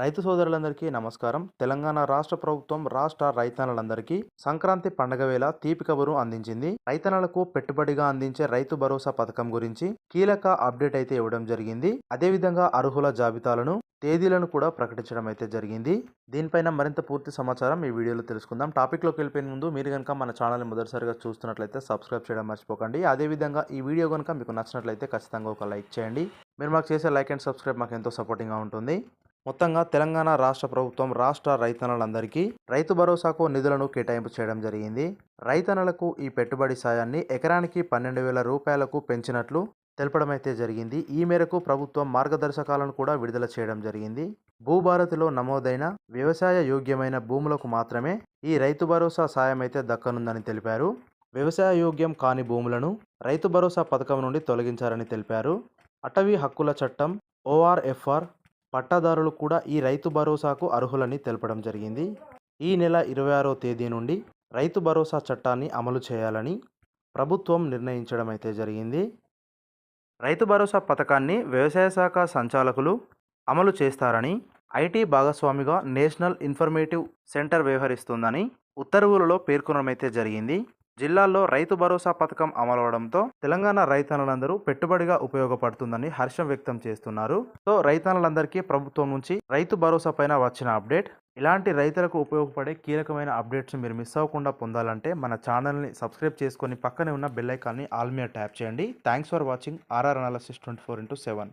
రైతు సోదరులందరికీ నమస్కారం. తెలంగాణ రాష్ట్ర ప్రభుత్వం రాష్ట్ర రైతన్నలందరికీ సంక్రాంతి పండగ వేళ తీపి కబురు అందించింది. రైతన్నలకు పెట్టుబడిగా అందించే రైతు భరోసా పథకం గురించి కీలక అప్డేట్ అయితే ఇవ్వడం జరిగింది. అదేవిధంగా అర్హుల జాబితాలను తేదీలను కూడా ప్రకటించడం అయితే జరిగింది. దీనిపైన మరింత పూర్తి సమాచారం ఈ వీడియోలో తెలుసుకుందాం. టాపిక్లోకి వెళ్ళిపోయిన ముందు మీరు కనుక మన ఛానల్ని మొదటిసారిగా చూస్తున్నట్లయితే సబ్స్క్రైబ్ చేయడం మర్చిపోకండి. అదేవిధంగా ఈ వీడియో కనుక మీకు నచ్చినట్లయితే ఖచ్చితంగా ఒక లైక్ చేయండి. మీరు మాకు చేసే లైక్ అండ్ సబ్స్క్రైబ్ మాకు ఎంతో సపోర్టింగ్గా ఉంటుంది. మొత్తంగా తెలంగాణ రాష్ట్ర ప్రభుత్వం రాష్ట్ర రైతన్నలందరికీ రైతు భరోసాకు నిధులను కేటాయింపు చేయడం జరిగింది. రైతన్నలకు ఈ పెట్టుబడి సాయాన్ని ఎకరానికి పన్నెండు వేల రూపాయలకు పెంచినట్లు తెలపడం అయితే జరిగింది. ఈ మేరకు ప్రభుత్వం మార్గదర్శకాలను కూడా విడుదల చేయడం జరిగింది. భూభారతిలో నమోదైన వ్యవసాయ యోగ్యమైన భూములకు మాత్రమే ఈ రైతు భరోసా సాయం అయితే దక్కనుందని తెలిపారు. వ్యవసాయ యోగ్యం కాని భూములను రైతు భరోసా పథకం నుండి తొలగించారని తెలిపారు. అటవీ హక్కుల చట్టం ఓఆర్ఎఫ్ఆర్ పట్టాదారులు కూడా ఈ రైతు భరోసాకు అర్హులని తెలపడం జరిగింది. ఈ నెల ఇరవై ఆరో తేదీ నుండి రైతు భరోసా చట్టాన్ని అమలు చేయాలని ప్రభుత్వం నిర్ణయించడం అయితే జరిగింది. రైతు భరోసా పథకాన్ని వ్యవసాయ శాఖ సంచాలకులు అమలు చేస్తారని ఐటీ భాగస్వామిగా నేషనల్ ఇన్ఫర్మేటివ్ సెంటర్ వ్యవహరిస్తుందని ఉత్తర్వులలో పేర్కొనడమైతే జరిగింది. జిల్లాల్లో రైతు భరోసా పథకం అమలవడంతో తెలంగాణ రైతన్నలందరూ పెట్టుబడిగా ఉపయోగపడుతుందని హర్షం వ్యక్తం చేస్తున్నారు. సో రైతన్నలందరికీ ప్రభుత్వం నుంచి రైతు భరోసా పైన వచ్చిన అప్డేట్. ఇలాంటి రైతులకు ఉపయోగపడే కీలకమైన అప్డేట్స్ మీరు మిస్ అవ్వకుండా పొందాలంటే మన ఛానల్ని సబ్స్క్రైబ్ చేసుకొని పక్కనే ఉన్న బెల్ ఐకాన్ని ఆల్ మీద ట్యాప్ చేయండి. Thanks for watching. RR analysis twenty four into seven.